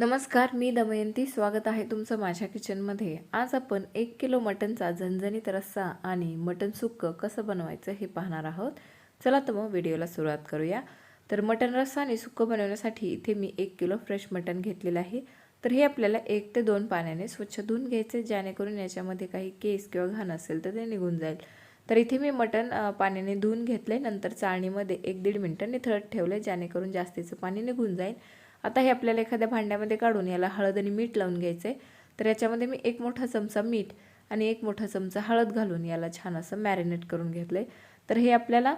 नमस्कार मी दमयंती. स्वागत आहे तुमचं माझ्या किचनमध्ये. आज आपण एक किलो मटनचा झणझणीत रस्सा आणि मटन सुक्क कसं बनवायचं हे पाहणार आहोत. चला तर मग व्हिडिओला सुरुवात करूया. तर मटन रस्सा आणि सुक्क बनवण्यासाठी इथे मी एक किलो फ्रेश मटन घेतलेलं आहे. तर हे आपल्याला एक ते दोन पाण्याने स्वच्छ धुवून घ्यायचे. जेणेकरून याच्यामध्ये काही केस किंवा घाण असेल तर ते निघून जाईल. तर इथे मी मटण पाण्याने धुवून घेतले नंतर चाळणीमध्ये एक दीड मिनटं निथळत ठेवले जेणेकरून जास्तीचं पाणी निघून जाईल. आता हे आपल्याला एखाद्या भांड्यामध्ये काढून याला हळद आणि मीठ लावून घ्यायचं आहे तर याच्यामध्ये मी एक मोठा चमचा मीठ आणि एक मोठा चमचा हळद घालून याला छान असं मॅरिनेट करून घेतलं आहे तर हे आपल्याला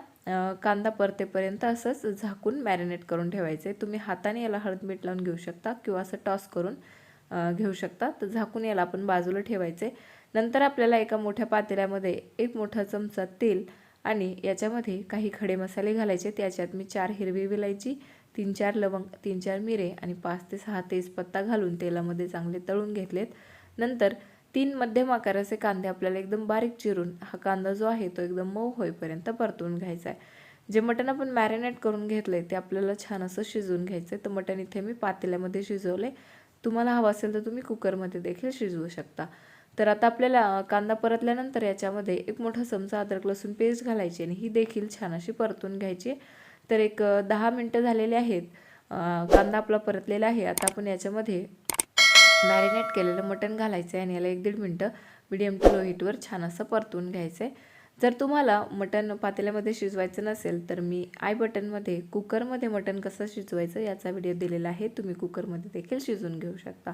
कांदा परतेपर्यंत असंच झाकून मॅरिनेट करून ठेवायचं आहे तुम्ही हाताने याला हळद मीठ लावून घेऊ शकता किंवा असं टॉस करून घेऊ शकता. तर झाकून याला आपण बाजूला ठेवायचे नंतर आपल्याला एका मोठ्या पातेल्यामध्ये एक मोठा चमचा तेल आणि याच्यामध्ये काही खडे मसाले घालायचे. त्याच्यात मी चार हिरवी विलायची तीन चार लवंग तीन चार मिरे आणि पाच ते सहा तेजपत्ता घालून तेलामध्ये चांगले तळून घेतलेत. नंतर तीन मध्यम आकाराचे कांदे आपल्याला एकदम बारीक चिरून हा कांदा जो आहे तो एकदम मऊ होईपर्यंत परतून घ्यायचा आहे. जे मटण आपण मॅरिनेट करून घेतलं आहे ते आपल्याला छान असं शिजवून घ्यायचं आहे तर मटण इथे मी पातेल्यामध्ये शिजवले. तुम्हाला हवं असेल तर तुम्ही कुकरमध्ये देखील शिजवू शकता. तर आता आपल्याला कांदा परतल्यानंतर याच्यामध्ये एक मोठा चमचा अद्रक लसूण पेस्ट घालायची आणि ही देखील छान अशी परतून घ्यायची. तर एक दहा मिनटं झालेले आहेत. कांदा आपला परतलेला आहे. आता आपण याच्यामध्ये मॅरिनेट केलेलं मटण घालायचं आहे आणि याला एक दीड मिनटं मिडियम टू लो हीटवर छान असं परतून घ्यायचं आहे जर तुम्हाला मटण पातेल्यामध्ये शिजवायचं नसेल तर मी आय बटनमध्ये कुकरमध्ये मटण कसं शिजवायचं याचा व्हिडिओ दिलेला आहे. तुम्ही कुकरमध्ये देखील शिजवून घेऊ शकता.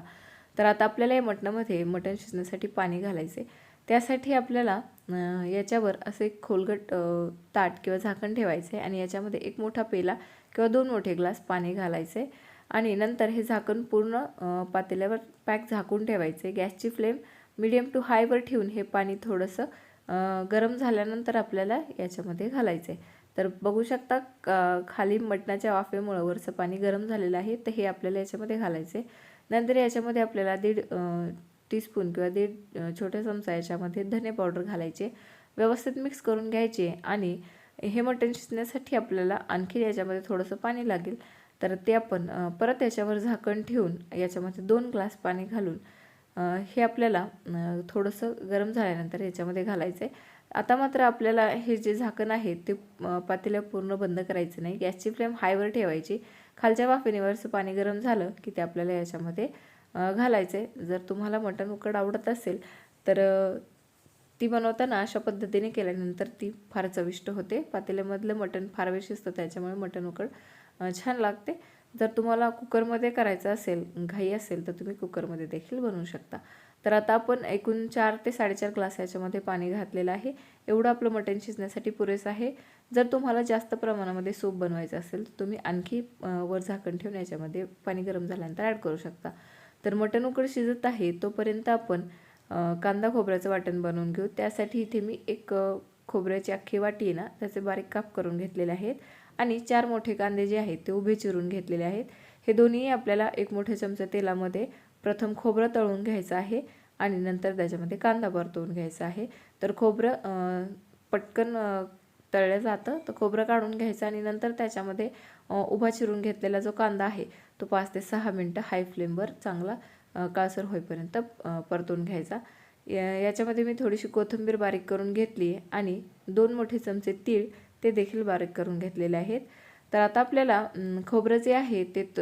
तर आता आपल्याला या मटणामध्ये मटण शिजण्यासाठी पाणी घालायचे त्यासाठी आपल्याला याच्यावर असं एक खोलगट ताट किंवा झाकण ठेवायचं आहे आणि याच्यामध्ये एक मोठा पेला किंवा दोन मोठे ग्लास पाणी घालायचे आणि नंतर हे झाकण पूर्ण पातेल्यावर पॅक झाकून ठेवायचे. गॅसची फ्लेम मिडियम टू हायवर ठेवून हे पाणी थोडंसं गरम झाल्यानंतर आपल्याला याच्यामध्ये घालायचे. तर बघू शकता का खाली मटणाच्या वाफेमुळं वरचं पाणी गरम झालेलं आहे तर हे आपल्याला याच्यामध्ये घालायचे. नंतर याच्यामध्ये आपल्याला दीड टीस्पून किंवा दीड छोट्या चमचा याच्यामध्ये धने पावडर घालायचे. व्यवस्थित मिक्स करून घ्यायचे आणि हे मटण शिजण्यासाठी आपल्याला आणखी याच्यामध्ये थोडंसं पाणी लागेल. तर ते आपण परत याच्यावर झाकण ठेवून याच्यामध्ये दोन ग्लास पाणी घालून हे आपल्याला थोडंसं गरम झाल्यानंतर याच्यामध्ये घालायचं आहे आता मात्र आपल्याला हे जे झाकण आहे ते पातेल्या पूर्ण बंद करायचं नाही. गॅसची फ्लेम हायवर ठेवायची. खालच्या वाफेनेवरचं पाणी गरम झालं की ते आपल्याला याच्यामध्ये घालायचं. आहे जर तुम्हाला मटण उकड आवडत असेल तर ती बनवताना अशा पद्धतीने केल्यानंतर ती फार चविष्ट होते. पातेल्यामधलं मटण फार वेळ शिजतं त्याच्यामुळे मटण उकड छान लागते. जर तुम्हाला कुकरमध्ये करायचं असेल घाई असेल तर तुम्ही कुकरमध्ये देखील बनवू शकता. तर आता आपण एकूण चार ते साडेचार ग्लास याच्यामध्ये पाणी घातलेलं आहे. एवढं आपलं मटण शिजण्यासाठी पुरेसं आहे. जर तुम्हाला जास्त प्रमाणामध्ये सूप बनवायचं असेल तर तुम्ही आणखी वर झाकण ठेवून याच्यामध्ये पाणी गरम झाल्यानंतर ॲड करू शकता. तर मटण उकड शिजत आहे तोपर्यंत आपण कांदा खोबऱ्याचं वाटण बनवून घेऊ. त्यासाठी इथे मी एक खोबऱ्याची अख्खी वाटी आहे ना त्याचे बारीक काप करून घेतलेले आहेत आणि चार मोठे कांदे जे आहेत ते उभे चिरून घेतलेले आहेत. हे दोन्ही आपल्याला एक मोठे चमचा तेलामध्ये प्रथम खोबरं तळून घ्यायचं आहे आणि नंतर त्याच्यामध्ये कांदा परतवून घ्यायचा आहे. तर खोबरं पटकन तळलं जातं. तर खोबरं काढून घ्यायचं आणि नंतर त्याच्यामध्ये उभा चिरून घेतलेला जो कांदा आहे तो पाच ते सहा मिनटं हाय फ्लेमवर चांगला काळसर होईपर्यंत परतून घ्यायचा. या- याच्यामध्ये मी थोडीशी कोथिंबीर बारीक करून घेतली आहे आणि दोन मोठे चमचे तीळ ते देखील बारीक करून घेतलेले आहेत. तर आता आपल्याला खोबरं जे आहे ते त-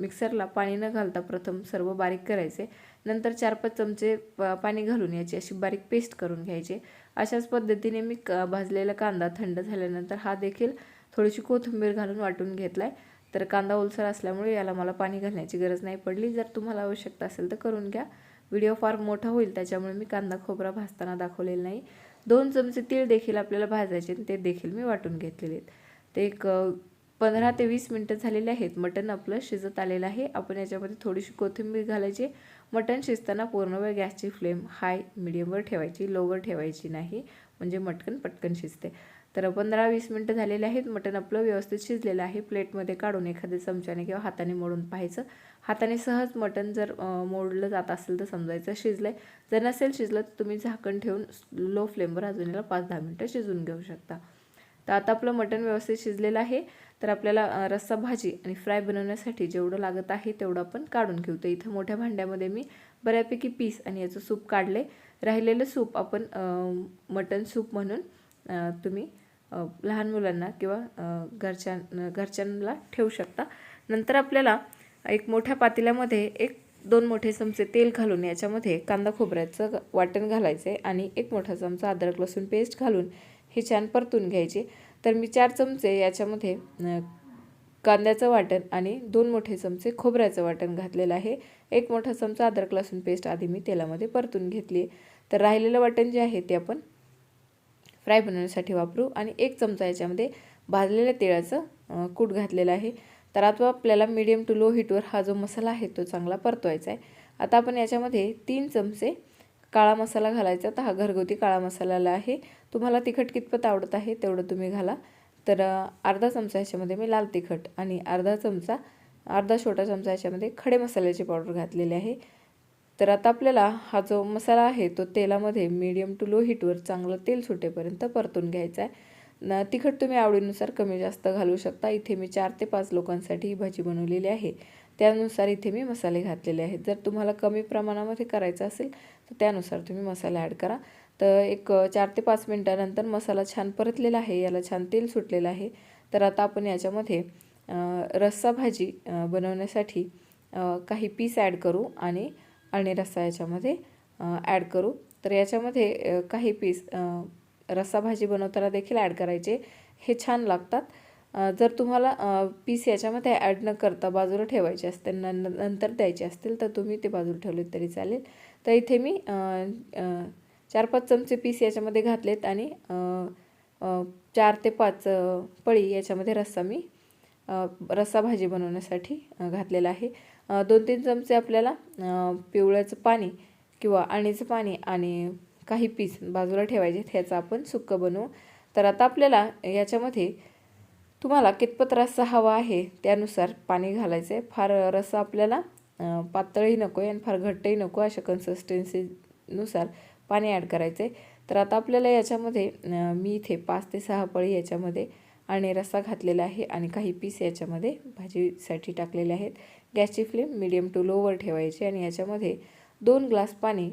मिक्सरला पाणी न घालता प्रथम सर्व बारीक करायचे. नंतर चार पाच चमचे प- पाणी घालून याची अशी बारीक पेस्ट करून घ्यायची. अशाच पद्धतीने मी क भाजलेला कांदा थंड झाल्यानंतर हा देखील थोडीशी कोथिंबीर घालून वाटून घेतला आहे तर कांदा ओलसर असल्यामुळे याला मला पाणी घालण्याची गरज नाही पडली. जर तुम्हाला आवश्यकता असेल तर करून घ्या. व्हिडिओ फार मोठा होईल त्याच्यामुळे मी कांदा खोबरा भाजताना दाखवलेला नाही. दोन चमचे तीळ देखील आपल्याला भाजायचे आणि ते देखील मी वाटून घेतलेले आहेत. ते एक पंधरा ते वीस मिनटं झालेले आहेत. मटण आपलं शिजत आलेलं आहे. आपण याच्यामध्ये थोडीशी कोथिंबीर घालायची. मटण शिजताना पूर्ण वेळ गॅसची फ्लेम हाय मिडियमवर ठेवायची. लोवर ठेवायची नाही. म्हणजे मटकन पटकन शिजते. तर पंधरा वीस मिनटं झालेले आहेत. मटण आपलं व्यवस्थित शिजलेलं आहे. प्लेटमध्ये काढून एखाद्या चमच्याने किंवा हाताने मोडून पाहायचं. हाताने सहज मटण जर मोडलं जात असेल तर समजायचं. शिजलं आहे जर नसेल शिजलं तर तुम्ही झाकण ठेवून लो फ्लेमवर अजून याला पाच दहा मिनटं शिजवून घेऊ शकता. तर आता आपलं मटण व्यवस्थित शिजलेलं आहे. तर आपल्याला रस्सा भाजी आणि फ्राय बनवण्यासाठी जेवढं लागत आहे तेवढं आपण काढून घेऊ. तर इथं मोठ्या भांड्यामध्ये मी बऱ्यापैकी पीस आणि याचं सूप काढले. राहिलेलं सूप आपण मटन सूप म्हणून तुम्ही लहान मुलांना किंवा घरच्या घरच्यांना ठेवू शकता. नंतर आपल्याला एक मोठ्या पातेल्यामध्ये एक दोन मोठे चमचे तेल घालून याच्यामध्ये कांदा खोबऱ्याचं वाटण घालायचं आहे आणि एक मोठा चमचा अद्रक लसूण पेस्ट घालून हे छान परतून घ्यायचे. तर मी चार चमचे याच्यामध्ये कांद्याचं वाटण आणि दोन मोठे चमचे खोबऱ्याचं वाटण घातलेलं आहे. एक मोठा चमचा अद्रक लसूण पेस्ट आधी मी तेलामध्ये परतून घेतली तर राहिलेलं वाटण जे आहे ते आपण फ्राय बनवण्यासाठी वापरू आणि एक चमचा याच्यामध्ये भाजलेल्या तिळाचं कूट घातलेलं आहे. तर आता आपल्याला मीडियम टू लो हीटवर हा जो मसाला आहे तो चांगला परतवायचा आहे. आता आपण याच्यामध्ये तीन चमचे काळा मसाला घालायचा. तर हा घरगुती काळा मसाल्याला आहे. तुम्हाला तिखट कितपत आवडत आहे तेवढं तुम्ही घाला. तर अर्धा चमचा याच्यामध्ये मी लाल तिखट आणि अर्धा चमचा अर्धा छोटा चमचा याच्यामध्ये खडे मसाल्याची पावडर घातलेली आहे. तर आता आपल्याला हा जो मसाला आहे तो तेलामध्ये मीडियम टू लो हीटवर चांगलं तेल सुटेपर्यंत परतून घ्यायचा आहे. न तिखट तुम्ही आवडीनुसार कमी जास्त घालू शकता. इथे मी चार ते पाच लोकांसाठी ही भाजी बनवलेली आहे. त्यानुसार इथे मी मसाले घातलेले आहेत. जर तुम्हाला कमी प्रमाणामध्ये करायचं असेल तर त्यानुसार तुम्ही मसाला ॲड करा. तर एक चार ते पाच मिनटानंतर मसाला छान परतलेला आहे. याला छान तेल सुटलेलं आहे. तर आता आपण याच्यामध्ये रस्सा भाजी बनवण्यासाठी काही पीस ॲड करू आणि आणि रस्सा याच्यामध्ये ॲड करू. तर याच्यामध्ये काही पीस रस्सा भाजी बनवताना देखील ॲड करायचे. हे छान लागतात. जर तुम्हाला पीस याच्यामध्ये ॲड न करता बाजूला ठेवायचे असतील न नंतर द्यायचे असतील तर तुम्ही ते बाजूला ठेवले तरी चालेल. तर इथे मी चार पाच चमचे पीस याच्यामध्ये घातलेत आणि चार ते पाच पळी याच्यामध्ये रस्सा मी रस्सा भाजी बनवण्यासाठी घातलेला आहे. दोन तीन चमचे आपल्याला पिवळ्याचं पाणी किंवा आणीचं पाणी आणि काही पीस बाजूला ठेवायचे ह्याचं आपण सुक्कं बनवू. तर आता आपल्याला याच्यामध्ये तुम्हाला कितपत रस्सा हवा आहे त्यानुसार पाणी घालायचं आहे फार रस्सा आपल्याला पातळही नको आहे आणि फार घट्टही नको अशा कन्सिस्टन्सीनुसार पाणी ॲड करायचं आहे तर आता आपल्याला याच्यामध्ये मी इथे पाच ते सहा पळी याच्यामध्ये आणि रस्सा घातलेला आहे आणि काही पीस याच्यामध्ये भाजीसाठी टाकलेले आहेत. गॅसची फ्लेम मिडियम टू लोवर ठेवायची आणि याच्यामध्ये दोन ग्लास पाणी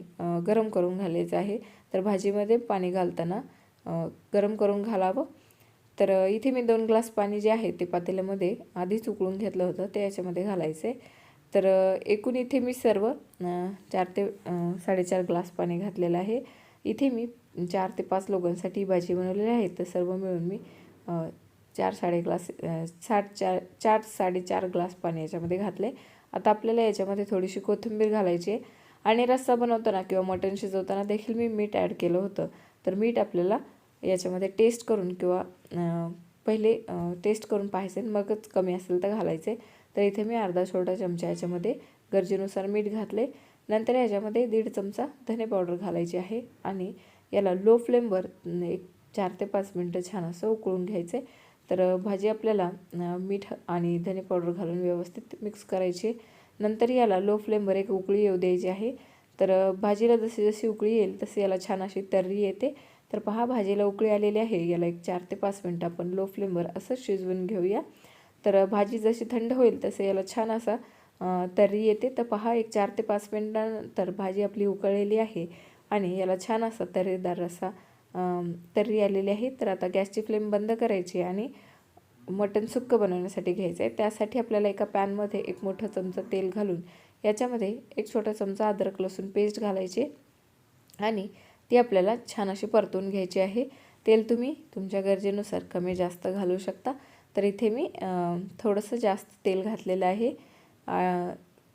गरम करून घालायचं आहे. तर भाजीमध्ये पाणी घालताना गरम करून घालावं. तर इथे मी दोन ग्लास पाणी जे आहे ते पातेल्यामध्ये आधीच उकळून घेतलं होतं ते याच्यामध्ये घालायचं. आहे तर एकूण इथे मी सर्व चार ते साडेचार ग्लास पाणी घातलेलं आहे. इथे मी चार ते पाच लोकांसाठी भाजी बनवलेली आहे तर सर्व मिळून मी चार साडे ग्लास साठ चार चार साडेचार ग्लास पाणी याच्यामध्ये घातले. आता आपल्याला याच्यामध्ये थोडीशी कोथिंबीर घालायची आहे. आणि रस्सा बनवताना किंवा मटण शिजवताना देखील मी मीठ ॲड केलं होतं. तर मीठ आपल्याला याच्यामध्ये टेस्ट करून किंवा पहिले टेस्ट करून पाहायचे मगच कमी असेल तर घालायचे. तर इथे मी अर्धा छोटा चमचा याच्यामध्ये गरजेनुसार मीठ घातले. नंतर याच्यामध्ये दीड चमचा धने पावडर घालायची आहे आणि याला लो फ्लेमवर एक चार ते पाच मिनटं छान असं उकळून घ्यायचे. तर भाजी आपल्याला मीठ आणि धने पावडर घालून व्यवस्थित मिक्स करायची. नंतर याला लो फ्लेमवर एक उकळी येऊ द्यायची आहे. तर भाजीला जशी जशी उकळी येईल तशी याला छान अशी तर्री येते. तर पहा भाजीला उकळी आलेली आहे. याला एक चार ते पाच मिनटं आपण लो फ्लेमवर असं शिजवून घेऊया. तर भाजी जशी थंड होईल तसं याला छान असा तर्री येते. तर पहा एक चार ते पाच मिनटानंतर भाजी आपली उकळलेली आहे आणि याला छान असा तर्रीदार असा तर्री आलेली आहे. तर आता गॅसची फ्लेम बंद करायची आणि मटण सुक्कं बनवण्यासाठी घ्यायचं आहे. त्यासाठी आपल्याला एका पॅनमध्ये एक मोठा चमचा तेल घालून याच्यामध्ये एक छोटा चमचा अद्रक लसूण पेस्ट घालायचे आणि ती आपल्याला छान अशी परतून घ्यायची आहे. तेल तुम्ही तुमच्या गरजेनुसार कमी जास्त घालू शकता. तर इथे मी थोडंसं जास्त तेल घातलेलं आहे.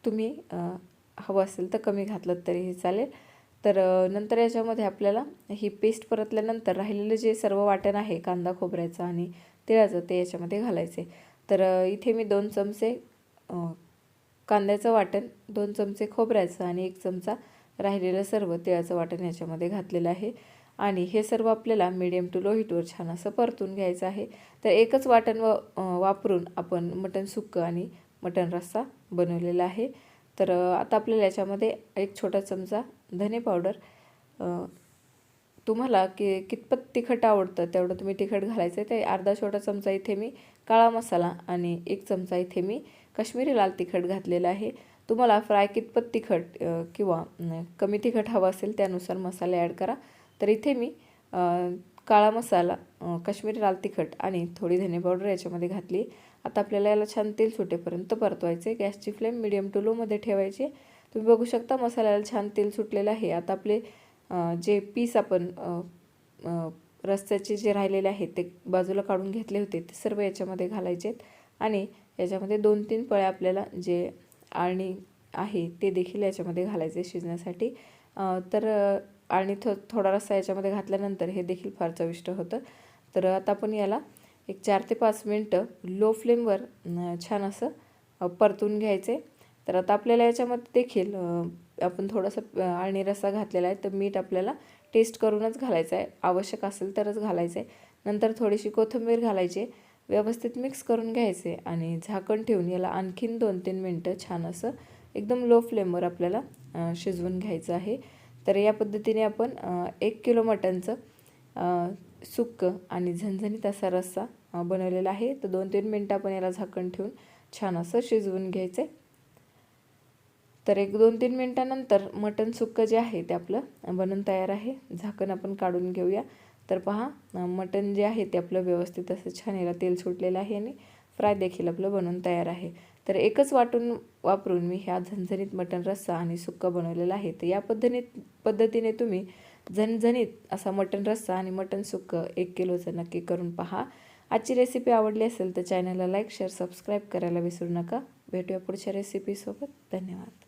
तुम्ही हवं असेल तर कमी घातलं तरीही चालेल. तर नंतर याच्यामध्ये आपल्याला ही पेस्ट परतल्यानंतर राहिलेलं जे सर्व वाटण आहे कांदा खोबऱ्याचं आणि तिळाचं ते याच्यामध्ये घालायचे. तर इथे मी दोन चमचे कांद्याचं वाटण दोन चमचे खोबऱ्याचं आणि एक चमचा राहिलेलं सर्व तिळाचं वाटण याच्यामध्ये घातलेलं आहे. आणि हे सर्व आपल्याला मिडियम टू लो हीटवर छान असं परतून घ्यायचं आहे. तर एकच वाटण व वापरून आपण मटण सुक्कं आणि मटण रस्सा बनवलेला आहे. तर आता आपल्याला याच्यामध्ये एक छोटा चमचा धने पावडर तुम्हाला की कितपत तिखट आवडतं तेवढं तुम्ही तिखट घालायचं आहे. ते अर्धा छोटा चमचा इथे मी काळा मसाला आणि एक चमचा इथे मी काश्मीरी लाल तिखट घातलेलं आहे. तुम्हाला फ्राय कितपत तिखट किंवा कमी तिखट हवं असेल त्यानुसार मसाले ॲड करा. तर इथे मी काळा मसाला काश्मीरी लाल तिखट आणि थोडी धने पावडर याच्यामध्ये घातली. आता आपल्याला याला छान तेल सुटेपर्यंत परतवायचे गॅसची फ्लेम मिडियम टू लोमध्ये ठेवायची. तुम्ही बघू शकता मसाल्याला छान तेल सुटलेलं आहे. आता आपले जे पीस आपण रस्त्याचे जे राहिलेले आहेत ते बाजूला काढून घेतले होते ते सर्व याच्यामध्ये घालायचे आणि याच्यामध्ये दोन तीन पळ्या आपल्याला जे आणि आहे ते देखील याच्यामध्ये घालायचे शिजण्यासाठी. तर आणि थो थोडा रस्सा याच्यामध्ये घातल्यानंतर हे देखील फार चविष्ट होतं. तर आता आपण याला एक चार ते पाच मिनटं लो फ्लेमवर छान असं परतून घ्यायचे. तर आता आपल्याला याच्यामध्ये देखील आपण थोडंसं आणि रस्सा घातलेला आहे तर मीठ आपल्याला टेस्ट करूनच घालायचं आहे आवश्यक असेल तरच घालायचं आहे नंतर थोडीशी कोथिंबीर घालायची. व्यवस्थित मिक्स करून घ्यायचे आणि झाकण ठेवून याला आणखीन दोन तीन मिनटं छान असं एकदम लो फ्लेमवर आपल्याला शिजवून घ्यायचं आहे. तर या पद्धतीने आपण एक किलो मटनचं सुक्कं आणि झणझणीत असा रस्सा बनवलेला आहे. तर दोन तीन मिनटं आपण याला झाकण ठेवून छान असं शिजवून घ्यायचं. तर एक दोन तीन मिनटानंतर मटण सुक्कं जे आहे ते आपलं बनून तयार आहे. झाकण आपण काढून घेऊया. तर पहा मटण जे आहे ते आपलं व्यवस्थित असं छान याला तेल सुटलेलं आहे आणि फ्राय देखील आपलं बनवून तयार आहे. तर एकच वाटून वापरून मी ह्या झणझणीत मटण रस्सा आणि सुक्का बनवलेला आहे. तर या पद्धतीने पद्धतीने तुम्ही झणझणीत असा मटण रस्सा आणि मटण सुक्कं एक किलोचं नक्की करून पहा. आजची रेसिपी आवडली असेल तर चॅनलला लाईक शेअर सबस्क्राईब करायला विसरू नका. भेटूया पुढच्या रेसिपीसोबत धन्यवाद.